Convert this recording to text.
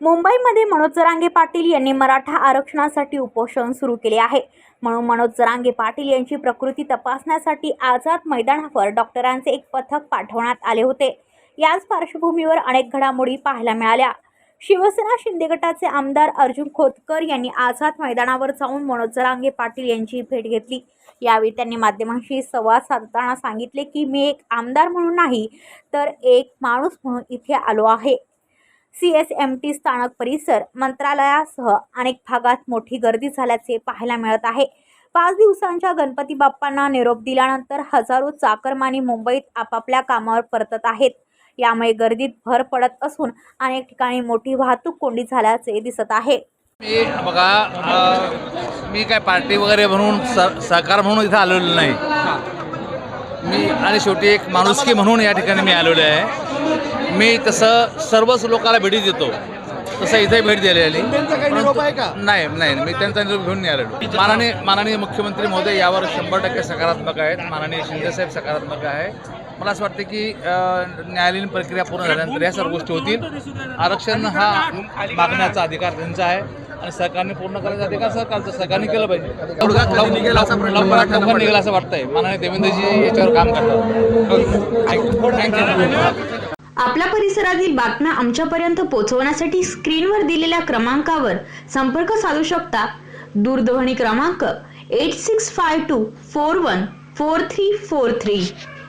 मुंबईमध्ये मनोज जरांगे पाटील यांनी मराठा आरक्षणासाठी उपोषण सुरू केले आहे. म्हणून मनोज जरांगे पाटील यांची प्रकृती तपासण्यासाठी आझाद मैदानावर डॉक्टरांचे एक पथक पाठवण्यात आले होते. याच पार्श्वभूमीवर अनेक घडामोडी पाहायला मिळाल्या. शिवसेना शिंदे गटाचे आमदार अर्जुन खोतकर यांनी आझाद मैदानावर जाऊन मनोज जरांगे पाटील यांची भेट घेतली. यावेळी त्यांनी माध्यमांशी संवाद साधताना सांगितले की मी एक आमदार म्हणून नाही तर एक माणूस म्हणून इथे आलो आहे. सी एस एम टी स्थानक परिसर मंत्रालयासह अनेक भागात मोठी गर्दी झाल्याचे पाहायला मिळत आहे. पाच दिवसांच्या गणपती बाप्पांना निरोप दिल्यानंतर हजारो चाकरमानी मुंबईत आपापल्या कामावर परतत आहेत. यामुळे गर्दीत भर पडत असून अनेक ठिकाणी मोठी वाहतूक कोंडी झाल्याचे दिसत आहे. मी बघा मी काय पार्टी वगैरे म्हणून सरकार सहकार म्हणून इथं आलेलो नाही. मी आणि शेवटी एक माणुसकी म्हणून या ठिकाणी मी आलेलो आहे. मी तसं सर्वच लोकांना भेटी देतो. तसं इथे भेट दिलेली नाही नाही मी त्यांचा निरोप घेऊन नाही आलेलो. माननीय माननीय मुख्यमंत्री महोदय यावर शंभर टक्के सकारात्मक आहेत. माननीय शिंदेसाहेब सकारात्मक आहे. मला असं वाटतं की न्यायालयीन प्रक्रिया पूर्ण झाल्यानंतर या सर्व गोष्टी होतील. आरक्षण हा मागण्याचा अधिकार त्यांचा आहे. आणि सरकारने पूर्ण करायचा अधिकार सरकारचा सरकारने केलं पाहिजे. लवकर निघेल असं वाटतंय. माननीय देवेंद्रजी याच्यावर काम करतात. आपल्या परिसरातील बातम्या आमच्यापर्यंत पोहोचवण्यासाठी स्क्रीनवर दिलेल्या क्रमांकावर संपर्क साधू शकता. दूरध्वनी क्रमांक eight six five two four one four three four three